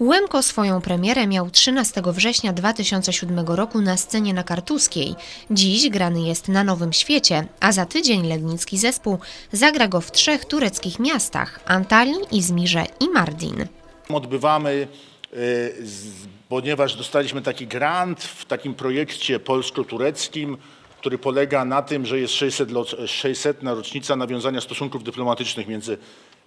Łemko swoją premierę miał 13 września 2007 roku na scenie na Kartuskiej. Dziś grany jest na Nowym Świecie, a za tydzień legnicki zespół zagra go w trzech tureckich miastach Antalii, Izmirze i Mardin. Odbywamy, y, ponieważ dostaliśmy taki grant w takim projekcie polsko-tureckim, który polega na tym, że jest 600, lo- 600 rocznica nawiązania stosunków dyplomatycznych między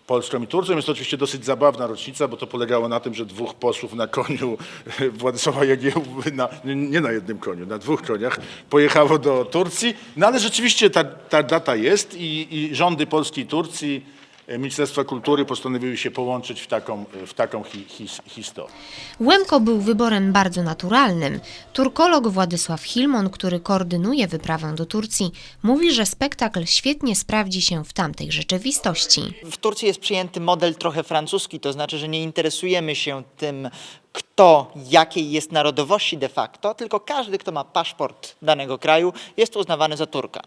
Polską i Turcją. Jest to oczywiście dosyć zabawna rocznica, bo to polegało na tym, że dwóch posłów na koniu Władysława Jagiełły, na, nie na jednym koniu, na dwóch koniach, pojechało do Turcji. No ale rzeczywiście ta, ta data jest i, i rządy Polski i Turcji Ministerstwa Kultury postanowiły się połączyć w taką, w taką hi, his, historię. Łemko był wyborem bardzo naturalnym. Turkolog Władysław Hilmon, który koordynuje wyprawę do Turcji, mówi, że spektakl świetnie sprawdzi się w tamtej rzeczywistości. W Turcji jest przyjęty model trochę francuski, to znaczy, że nie interesujemy się tym, kto jakiej jest narodowości de facto, tylko każdy, kto ma paszport danego kraju, jest uznawany za Turka.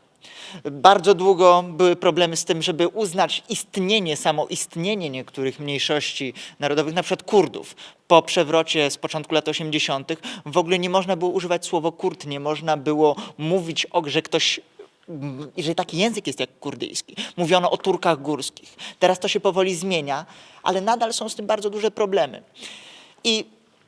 Bardzo długo były problemy z tym, żeby uznać istnienie, samo istnienie niektórych mniejszości narodowych, na przykład Kurdów. Po przewrocie z początku lat 80. w ogóle nie można było używać słowa Kurd, nie można było mówić o, że ktoś Mm, że taki język jest jak kurdyjski. Mówiono o Turkach górskich. Teraz to się powoli zmienia, ale nadal są z tym bardzo duże problemy. I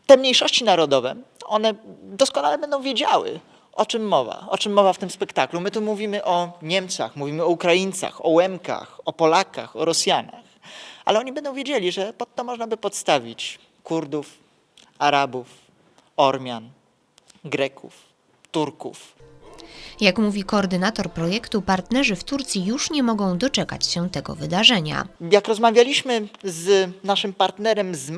te mniejszości narodowe, one doskonale będą wiedziały, o czym mowa, o czym mowa w tym spektaklu. My tu mówimy o Niemcach, mówimy o Ukraińcach, o Łemkach, o Polakach, o Rosjanach, ale oni będą wiedzieli, że pod to można by podstawić Kurdów, Arabów, Ormian, Greków, Turków. Jak mówi koordynator projektu, partnerzy w Turcji już nie mogą doczekać się tego wydarzenia. Jak rozmawialiśmy z naszym partnerem z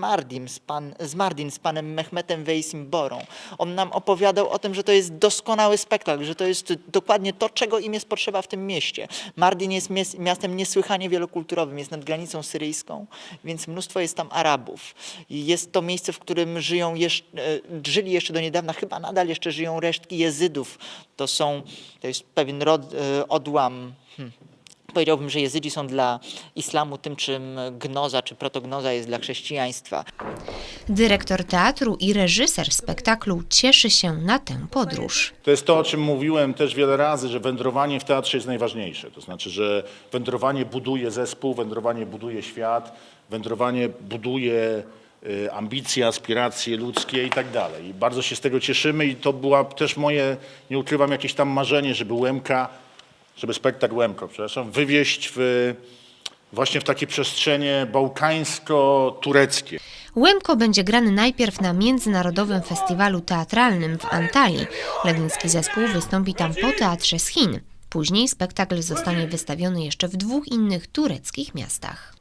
z, pan, z Mardin, z panem Mehmetem Veisim Borą, on nam opowiadał o tym, że to jest doskonały spektakl, że to jest dokładnie to, czego im jest potrzeba w tym mieście. Mardin jest miastem niesłychanie wielokulturowym, jest nad granicą syryjską, więc mnóstwo jest tam Arabów. Jest to miejsce, w którym żyją jeszcze, żyli jeszcze do niedawna, chyba nadal jeszcze żyją resztki jezydów. To są, to jest pewien rod, e, odłam hmm, Powiedziałbym, że jezydzi są dla islamu tym, czym gnoza czy protognoza jest dla chrześcijaństwa. Dyrektor teatru i reżyser spektaklu cieszy się na tę podróż. To jest to, o czym mówiłem też wiele razy, że wędrowanie w teatrze jest najważniejsze. To znaczy, że wędrowanie buduje zespół, wędrowanie buduje świat, wędrowanie buduje ambicje, aspiracje ludzkie i tak dalej. I bardzo się z tego cieszymy i to była też moje, nie ukrywam, jakieś tam marzenie, żeby Łemka, żeby spektakl Łemko, przepraszam, wywieźć w, właśnie w takie przestrzenie bałkańsko-tureckie. Łemko będzie grany najpierw na Międzynarodowym Festiwalu Teatralnym w Antalii. Legnicki zespół wystąpi tam po teatrze z Chin. Później spektakl zostanie wystawiony jeszcze w dwóch innych tureckich miastach.